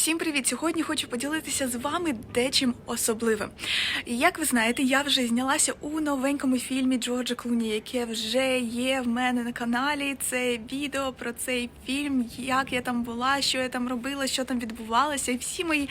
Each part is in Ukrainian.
Всім привіт! Сьогодні хочу поділитися з вами дечим особливим. Як ви знаєте, я вже знялася у новенькому фільмі Джорджа Клуні, яке вже є в мене на каналі. Це відео про цей фільм, як я там була, що я там робила, що там відбувалося. І всі мої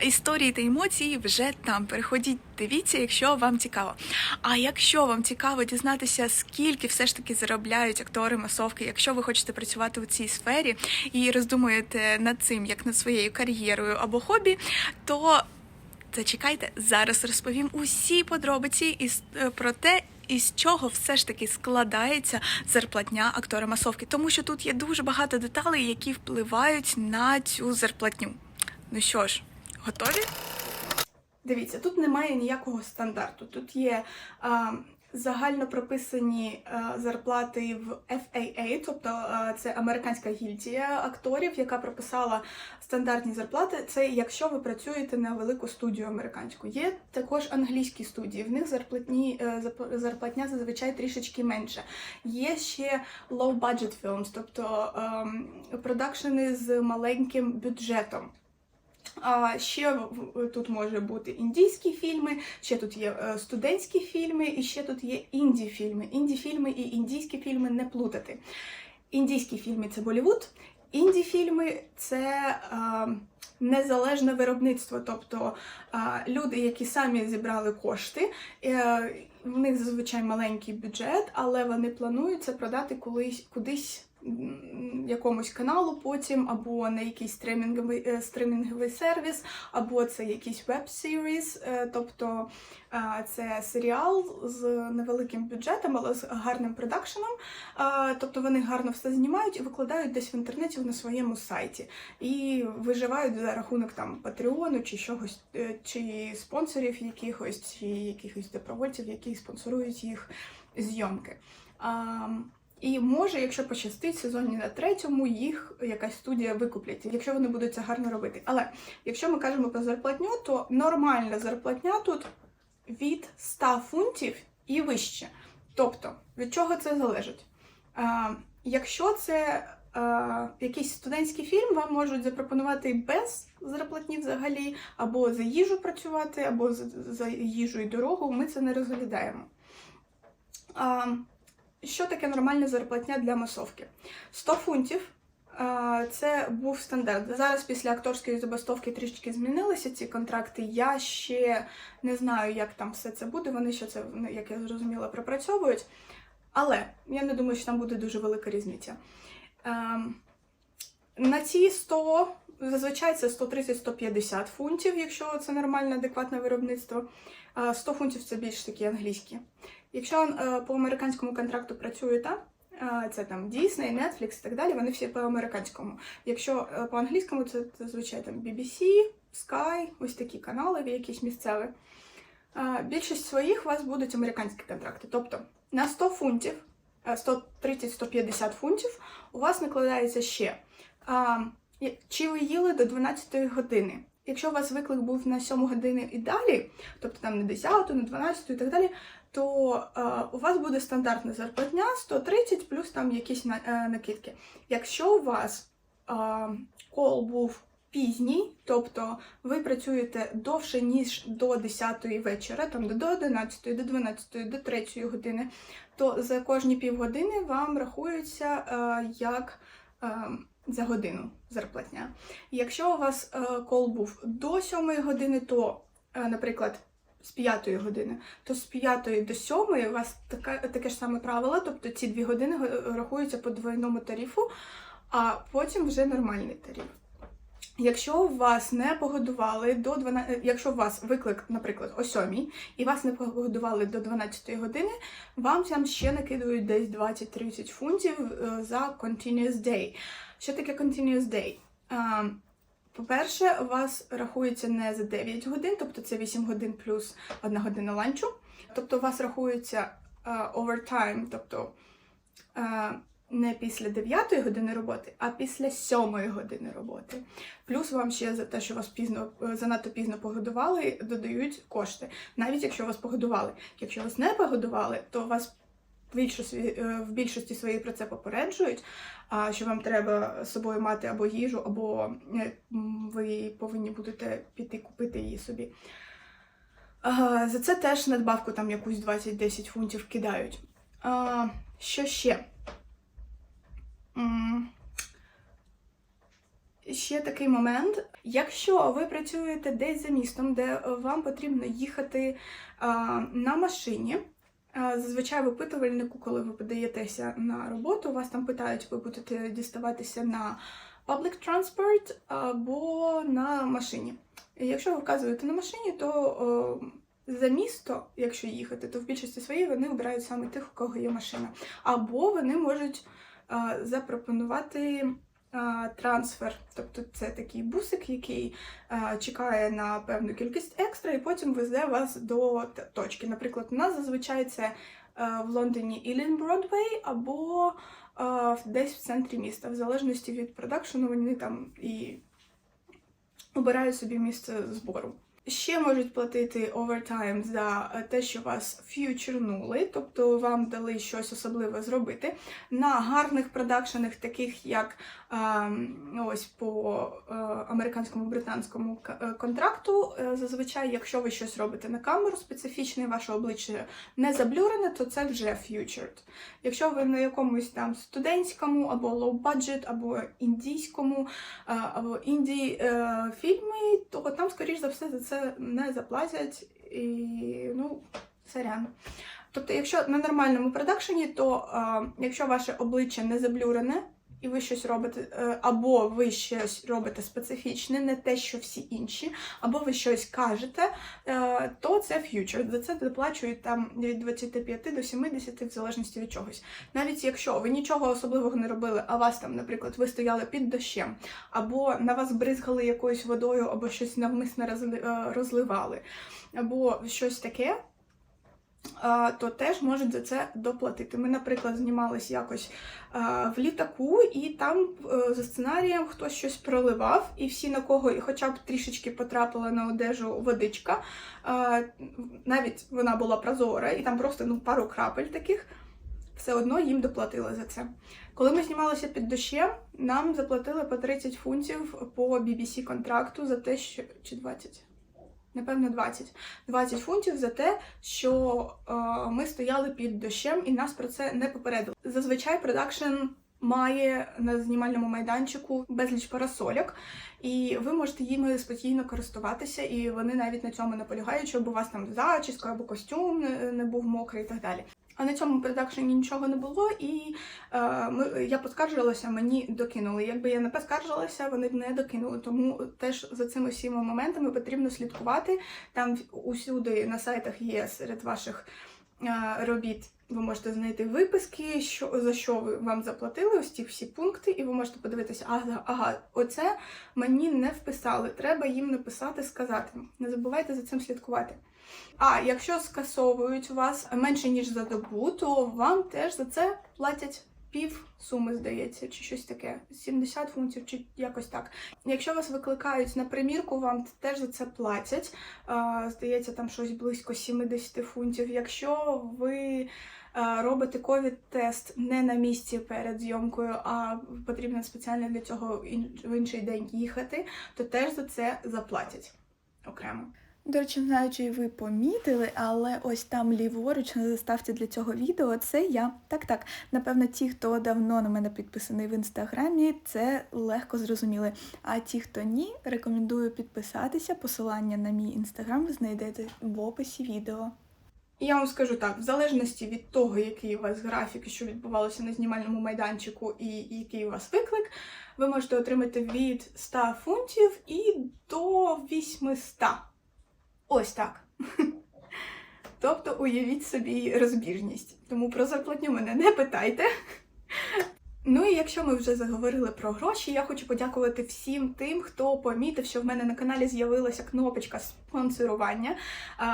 історії та емоції вже там. Переходіть, дивіться, якщо вам цікаво. А якщо вам цікаво дізнатися, скільки все ж таки заробляють актори масовки, якщо ви хочете працювати у цій сфері і роздумуєте над цим, як над своєю кар'єрою або хобі, то зачекайте, зараз розповім усі подробиці із е, про те. Із чого все ж таки складається зарплатня актора масовки, тому що тут є дуже багато деталей, які впливають на цю зарплатню. Ну що ж, готові? Дивіться, тут немає ніякого стандарту. Тут є а, загально прописані зарплати в FAA, тобто це американська гільдія акторів, яка прописала стандартні зарплати. Це якщо ви працюєте на велику студію американську. Є також англійські студії. В них зарплатні е, зарплатня зазвичай трішечки менша. Є ще low budget films, тобто ем, продакшени з маленьким бюджетом. А ще тут може бути індійські фільми, ще тут є е, студентські фільми, і ще тут є інді-фільми. Інді-фільми і індійські фільми не плутати. Індійські фільми це Болівуд, інді-фільми це е, незалежне виробництво, тобто е, люди, які самі зібрали кошти. В них зазвичай маленький бюджет, але вони планують це продати колись кудись якомусь каналу потім, або на якийсь стримінговий, е, стримінговий сервіс, або це якийсь веб-серіс, е, тобто е, це серіал з невеликим бюджетом, але з гарним продакшеном. Тобто вони гарно все знімають і викладають десь в інтернеті на своєму сайті. І виживають за рахунок там Патреону чи чогось, чи спонсорів якихось, чи якихось добровольців, які спонсорують їх зйомки. І може, якщо пощастить, сезоні на третьому їх якась студія викуплять, якщо вони будуть це гарно робити. Але якщо ми кажемо про зарплатню, то нормальна зарплатня тут від 100 фунтів і вище. Тобто, від чого це залежить? А, якщо це а, якийсь студентський фільм, вам можуть запропонувати без зарплатні взагалі, або за їжу працювати, або за, за їжу і дорогу. Ми це не розглядаємо. А, що таке нормальна зарплатня для масовки? 100 фунтів. Це був стандарт. Зараз після акторської забастовки трішки змінилися ці контракти. Я ще не знаю, як там все це буде. Вони ще це, як я зрозуміла, пропрацьовують. Але я не думаю, що там буде дуже велика різниця. Ем, На ці 100, зазвичай це 130-150 фунтів, якщо це нормальне, адекватне виробництво. 100 фунтів це більш такі англійські. Якщо е, по американському контракту працюєте, е, це там Disney, Netflix і так далі, вони всі по американському. Якщо е, по англійському, це зазвичай там BBC, Sky, ось такі канали, якісь місцеві. Е, Більшість своїх у вас будуть американські контракти. Тобто на 100 фунтів, е, 130-150 фунтів, у вас накладається ще. Чи ви їли до 12 години? Якщо у вас виклик був на 7 години і далі, тобто там на 10, на 12 і так далі, то е, у вас буде стандартна зарплатня 130 плюс там якісь на, е, накидки. Якщо у вас е, кол був пізній, тобто ви працюєте довше, ніж до 10 вечора, там до 11, до 12, до 3 години, то за кожні півгодини вам рахується е, як за годину зарплатня. Якщо у вас е, кол був до 7 години, то, е, наприклад, з 5 години, то з 5 до 7 у вас таке, таке ж саме правило, тобто ці 2 години е, рахуються по двойному тарифу, а потім вже нормальний тариф. Якщо вас не погодували до 12, якщо у вас виклик, наприклад, о 7, і вас не погодували до 12 години, вам там ще накидують десь 20-30 фунтів е, за continuous day. Що таке continuous day? По-перше, у вас рахується не за 9 годин, тобто це 8 годин плюс 1 година ланчу. Тобто у вас рахується а, overtime, тобто не після 9 години роботи, а після 7 години роботи. Плюс вам ще за те, що вас пізно е, занадто пізно погодували, додають кошти, навіть якщо вас погодували. Якщо вас не погодували, то вас в більшості, е, своїй про це попереджують, що вам треба з собою мати або їжу, або е, ви повинні будете піти купити її собі. За це теж надбавку там якусь 20-10 фунтів кидають. Що ще? Ще такий момент. Якщо ви працюєте десь за містом, де е, вам потрібно їхати на машині, зазвичай в опитувальнику, коли ви подаєтеся на роботу, вас там питають, ви будете діставатися на public transport або на машині. Якщо ви вказуєте на машині, то за місто, якщо їхати, то в більшості своїй вони обирають саме тих, у кого є машина. Або вони можуть запропонувати трансфер, тобто це такий бусик, який чекає на певну кількість екстра, і потім везе вас до точки. Наприклад, у нас зазвичай це в Лондоні Ілін Бродвей або десь в центрі міста, в залежності від продакшену, вони там і обирають собі місце збору. Ще можуть платити овертайм за те, що вас ф'ючернули, тобто вам дали щось особливе зробити. На гарних продакшенах, таких як ось по е, американському британському е, контракту, е, зазвичай, якщо ви щось робите на камеру специфічне, ваше обличчя не заблюрене, то це вже ф'ючерд. Якщо ви на якомусь там студентському або лоу-баджет, або індійському, або інді фільмі, то там, скоріш за все, за це не заплатять і ну, сорян. Тобто, якщо на нормальному продакшені, то е, якщо ваше обличчя не заблюрене, і ви щось робите, е, або ви щось робите специфічне, не те, що всі інші, або ви щось кажете, е, то це ф'ючер. За це доплачують там від 25 до 70 в залежності від чогось. Навіть якщо ви нічого особливого не робили, а вас там, наприклад, ви стояли під дощем, або на вас бризгали якоюсь водою, або щось навмисно е, розливали, або щось таке. То теж можуть за це доплатити. Ми, наприклад, знімались якось в літаку, і там е, за сценарієм хтось щось проливав, і всі на кого хоча б трішечки потрапила на одежу водичка. Навіть вона була прозора, і там просто ну, пару крапель таких, все одно їм доплатили за це. Коли ми знімалися під дощем, нам заплатили по 30 фунтів по BBC контракту за те, що чи 20? Напевно, 20. 20 фунтів за те, що е, ми стояли під дощем і нас про це не попередили. Зазвичай продакшн має на знімальному майданчику безліч парасольок, і ви можете їми спокійно користуватися, і вони навіть на цьому наполягають, щоб у вас там зачіска або костюм не був мокрий і так далі. А на цьому продакшені нічого не було, і е, ми, я поскаржилася, мені докинули. Якби я не поскаржилася, вони б не докинули. Тому теж за цими всіма моментами потрібно слідкувати. Там усюди на сайтах є серед ваших робіт. Ви можете знайти виписки, що за що ви вам заплатили, ось ці всі пункти, і ви можете подивитися, ага, ага, оце мені не вписали. Треба їм написати, сказати. Не забувайте за цим слідкувати. А якщо скасовують вас менше ніж за добу, то вам теж за це платять пів суми, здається, чи щось таке, 70 фунтів, чи якось так. Якщо вас викликають на примірку, вам теж за це платять. Здається, там щось близько 70 фунтів. Якщо ви робите ковід-тест не на місці перед зйомкою, а потрібно спеціально для цього в інший день їхати, то теж за це заплатять окремо. До речі, не знаю, чи ви помітили, але ось там ліворуч на заставці для цього відео це я. Так, так. Напевно, ті, хто давно на мене підписаний в інстаграмі, це легко зрозуміли. А ті, хто ні, рекомендую підписатися. Посилання на мій інстаграм ви знайдете в описі відео. Я вам скажу так: в залежності від того, який у вас графік, що відбувалося на знімальному майданчику, і який у вас виклик, ви можете отримати від 100 фунтів і до 800. Ось так. Тобто уявіть собі розбіжність. Тому про зарплатню мене не питайте. Ну і якщо ми вже заговорили про гроші, я хочу подякувати всім тим, хто помітив, що в мене на каналі з'явилася кнопочка спонсорування.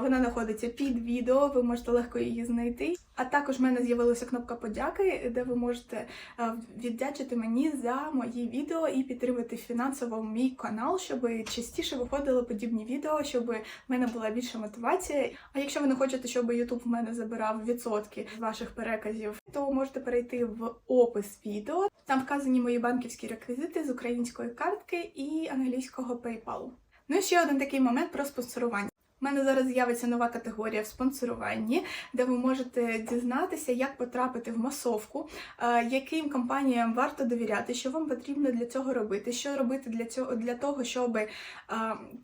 Вона знаходиться під відео, ви можете легко її знайти. А також в мене з'явилася кнопка подяки, де ви можете е, віддячити мені за мої відео і підтримати фінансово мій канал, щоб частіше виходили подібні відео, щоб в мене була більша мотивація. А якщо ви не хочете, щоб YouTube в мене забирав відсотки з ваших переказів, то можете перейти в опис відео. Там вказані мої банківські реквізити з української картки і англійського PayPal. Ну і ще один такий момент про спонсорування. У мене зараз з'явиться нова категорія в спонсоруванні, де ви можете дізнатися, як потрапити в масовку, е, яким компаніям варто довіряти, що вам потрібно для цього робити, що робити для цього для того, щоб е,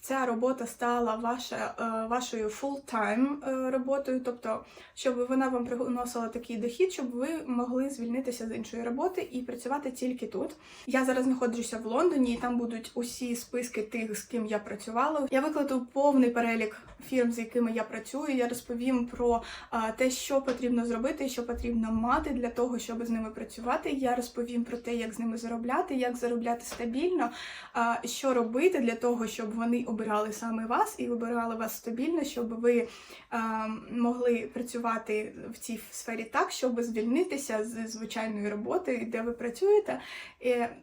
ця робота стала ваша, е, вашою е, роботою, тобто щоб вона вам приносила такий дохід, щоб ви могли звільнитися з іншої роботи і працювати тільки тут. Я зараз знаходжуся в Лондоні, і там будуть усі списки тих, з ким я працювала. Я викладу повний перелік фірм, з якими я працюю. Я розповім про те, що потрібно зробити, що потрібно мати для того, щоб з ними працювати. Я розповім про те, як з ними заробляти, як заробляти стабільно, що робити для того, щоб вони обирали саме вас і вибирали вас стабільно, щоб ви могли працювати в цій сфері так, щоб звільнитися з звичайної роботи, де ви працюєте.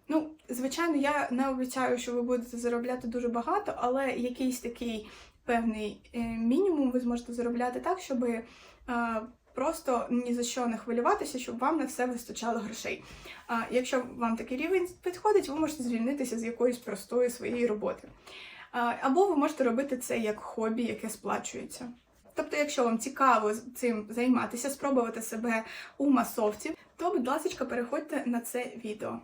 Ну, звичайно, я не обіцяю, що ви будете заробляти дуже багато, але якийсь такий певний е, мінімум ви зможете заробляти так, щоб е, просто ні за що не хвилюватися, щоб вам на все вистачало грошей. Якщо вам такий рівень підходить, ви можете звільнитися з якоїсь простої своєї роботи. Або ви можете робити це як хобі, яке сплачується. Тобто, якщо вам цікаво цим займатися, спробувати себе у масовці, то, будь ласка, переходьте на це відео.